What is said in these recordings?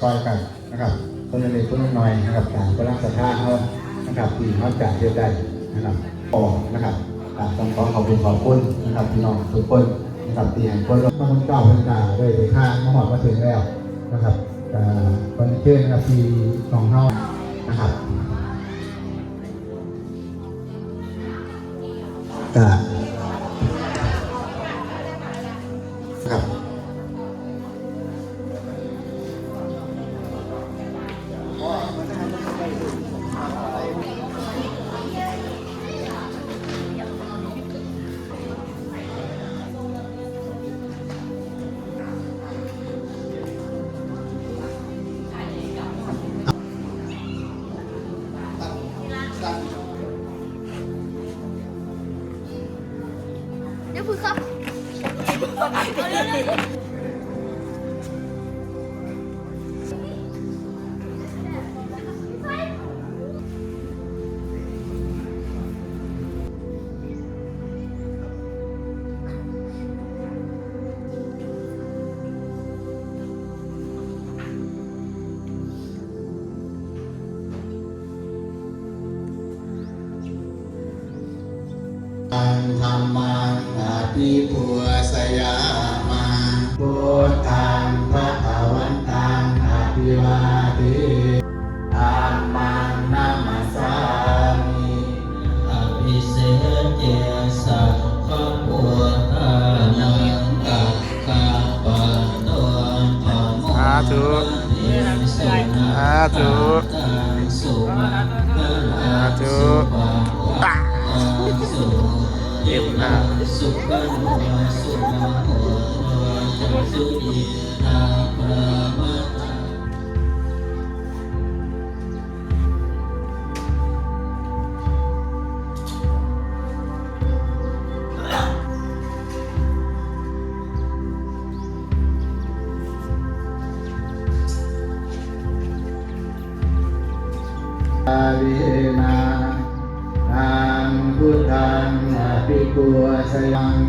ซอยกันนะครับคนละเล็กคนน้อยนะครับต่างก็รักษาท่าเขานะครับที่เขาจะเรียได้นะครับออกนะครับอ่าต้องขอขอบคุณขอบคุณนะครับพี่น้องทุกคนนะครับที่ให้คนมาคนเก้าพันตาด้วยในข้างมาหอดมาถึงแล้วนะครับคนเชื่อนะครับที่ของเฮานะครับกาครับ เดี๋ย วพึ่งครับอังธรรมังอาภิปัวสยามาพุทธังพระภวันตังอาภิวาเทธัมมังนามัสสามิอภิเศษเจสัพพะพุทธานังกัปปะปะโตธรรมสาธุสุนัสาธุตังสุมาพสาลาธุ สุปะวะสุเยนะสุปะโนสุมาโหจัสุยินาประมาทอารินานังพุทธัง อาภิปัวสยัง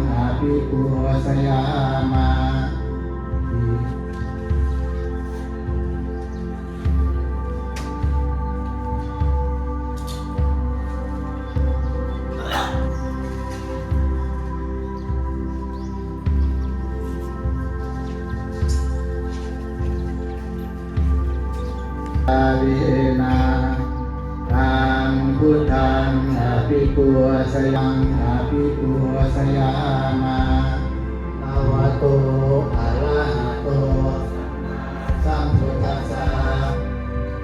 พุทธังอาภิปัวสยังอาภิปัวสยามาตาวะโตอะระหะโต สัมพุทธัสสะ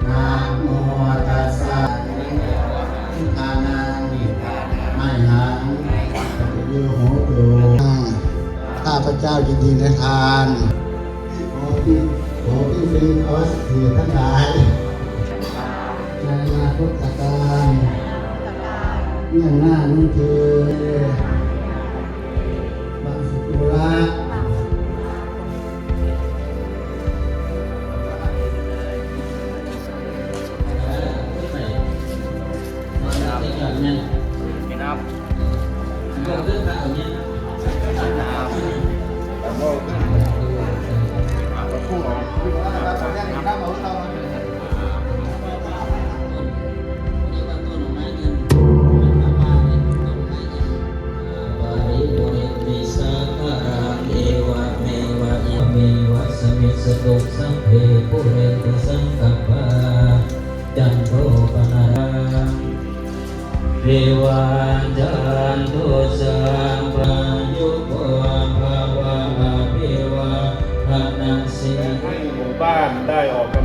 นะโมตัสสะทานังไม่หังโยโหตุข้าพเจ้ายินดีในทาน ขอที่ขอที่เป็นขอสิทธิทั้งหลาย ในอนาคตการเรื่องหน้านุ่นคือ บางสุกุระ มิสตุสัมเพปุเรตุสังกัปปะจันโทปนาราเรวาจันโทสัมปะยุปภาวะอภิวาทนาสิให้หมู่บ้านได้ออก